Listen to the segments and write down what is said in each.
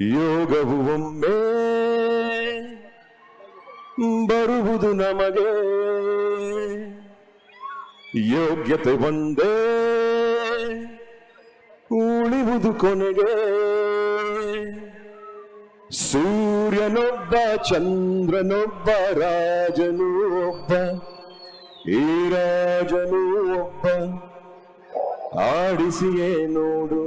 ಯೋಗವು ಒಮ್ಮೆ ಬರುವುದು ನಮಗೆ. ಯೋಗ್ಯತೆ ಒಂದೇ ಉಳಿವುದು ಕೊನೆಗೆ. ಸೂರ್ಯನೊಬ್ಬ, ಚಂದ್ರನೊಬ್ಬ, ರಾಜನು ಒಬ್ಬ ಈ ರಾಜನು ಒಬ್ಬ. ಆಡಿಸಿಯೇ ನೋಡು.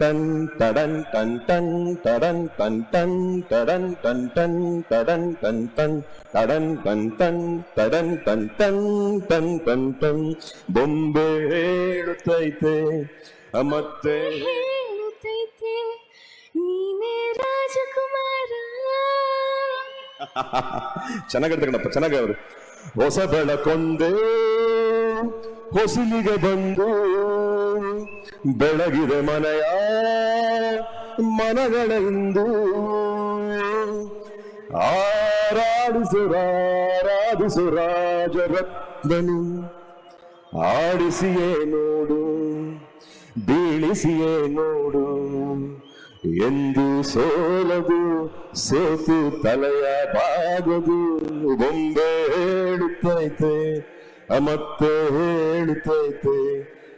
ಟನ್ ಟಡನ್ ಟನ್ ಟನ್ ಟಡನ್ ಟನ್ ಟನ್ ತಡನ್ ಟನ್ ಟನ್ ಟಡನ್ ಟನ್ ಟನ್ ಟಡನ್ ಟನ್ ಟನ್ ಟಡನ್ ಟನ್ ಟನ್ ಟನ್ ಟನ್ ಟನ್ ಬೊಂಬೆ ಹೇಳುತ್ತೈತೆ ಮತ್ತೆ ಹೇಳುತ್ತೈತೆ ನೀನೇ ರಾಜಕುಮಾರ ಚೆನ್ನಾಗಿರ್ತ ಕಣಪ್ಪ ಚೆನ್ನಾಗಿ ಅವರು ಹೊಸ ಬೆಳಕೊಂಡೆ ಹೊಸಲಿಗೆ ಬಂದು ಬೆಳಗಿದೆ ಮನೆಯ ಮನಗಳೆಂದು. ಆರಾಡಿಸು ಆಡಿಸಿಯೇ ನೋಡು, ಬೀಳಿಸಿಯೇ ನೋಡು. ಎಂದು ಸೋಲದು, ಸೋತು ತಲೆಯ ಬಾಗದು ಬೊಂಬೆ ಹೇಳುತ್ತೈತೆ, ಮತ್ತೆ ಹೇಳುತ್ತೈತೆ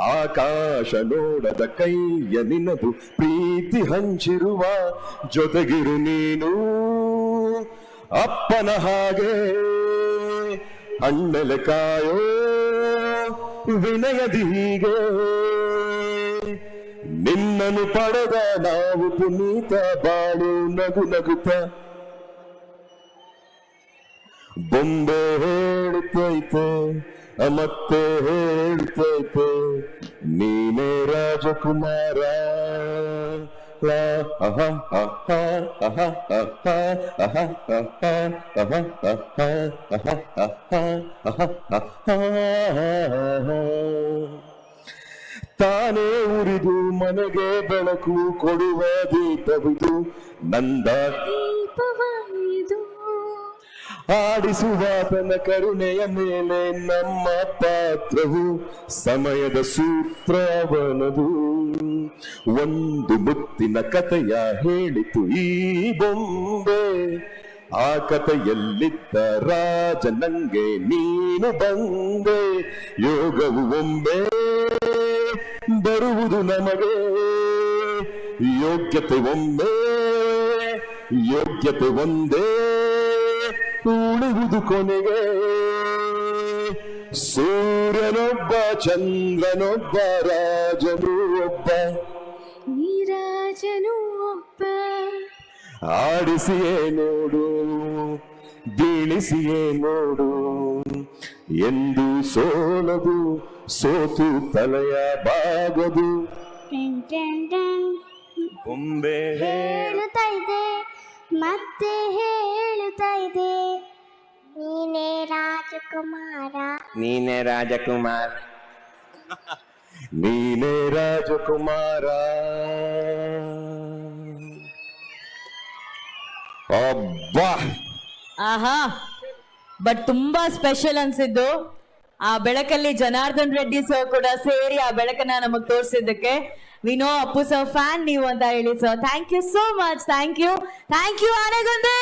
ಆಕಾಶ ನೋಡದ ಕೈಯ ನಿನ್ನದು ಪ್ರೀತಿ ಹಂಚಿರುವ ಜೊತೆಗಿರು ನೀನು. ಅಪ್ಪನ ಹಾಗೆ ಅಣ್ಣಲೆ ಕಾಯೋ ವಿನಯದಿ ಹೀಗೆ. ನಿನ್ನನ್ನು ಪಡೆದ ನಾವು ಪುನೀತ ಬಾಳು ನಗು ನಗುತ್ತ. ಬೊಂಬೆ ಹೇಳುತ್ತೈತೆ ಮತ್ತೆ ಹೇಳ್ತೈತೆ ನೀನೇ ರಾಜಕುಮಾರ ತಾನೇ ಉರಿದು ಮನೆಗೆ ಬೆಳಕು ಕೊಡುವ ದೀಪವಿದು ನಂದ ದೀಪವ ಆಡಿಸುವ ತನ್ನ ಕರುಣೆಯ ಮೇಲೆ ನಮ್ಮ ಪಾತ್ರವು ಸಮಯದ ಸೂತ್ರವನದು ಒಂದು ಮುತ್ತಿನ ಕಥೆಯ ಹೇಳಿತು ಈ ಬೊಂಬೆ. ಆ ಕಥೆಯಲ್ಲಿದ್ದ ರಾಜ ನಂಗೆ, ನೀನು ಬಂದೆ. ಯೋಗವು ಒಮ್ಮೆ ಬರುವುದು ನಮಗೆ. ಯೋಗ್ಯತೆ ಒಮ್ಮೆ, ಯೋಗ್ಯತೆ ಒಂದೇ. ಉಳಿಯುವುದು ಕೊನೆಗೆ. ಸೂರ್ಯನೊಬ್ಬ ಚಂದ್ರನೊಬ್ಬ ರಾಜನು ಒಬ್ಬ ಈ ರಾಜನು ಒಬ್ಬ ಆಡಿಸಿಯೇ ನೋಡು ಬೀಳಿಸಿಯೇ ನೋಡು. ಎಂದು ಸೋಲದು ಸೋತು ತಲೆಯ ಬಾಗದು ಬೊಂಬೆ ಹೇಳುತ್ತಾ ಇದೆ ಮತ್ತೆ ಹೇಳುತ್ತಾ ಇದೆ. ರಾಜಕುಮಾರ. ನೀನೇ ರಾಜಕುಮಾರ. ನೀನೇ ರಾಜಕುಮಾರ. ಅಬ್ಬಾ. ಆಹಾ ಬಟ್ ತುಂಬಾ ಸ್ಪೆಷಲ್ ಅನ್ಸಿದ್ದು. ಆ ಬೆಳಕಲ್ಲಿ ಜನಾರ್ದನ್ ರೆಡ್ಡಿ ಸರ್ ಕೂಡ ಸೇರಿ ಆ ಬೆಳಕನ್ನ ನಮಗ್ ತೋರಿಸಿದ್ದಕ್ಕೆ. ವಿನೋ ಅಪ್ಪು ಸರ್ ಫ್ಯಾನ್ ನೀವು ಅಂತ ಹೇಳಿ sir thank you so much thank you thank you Anegundi!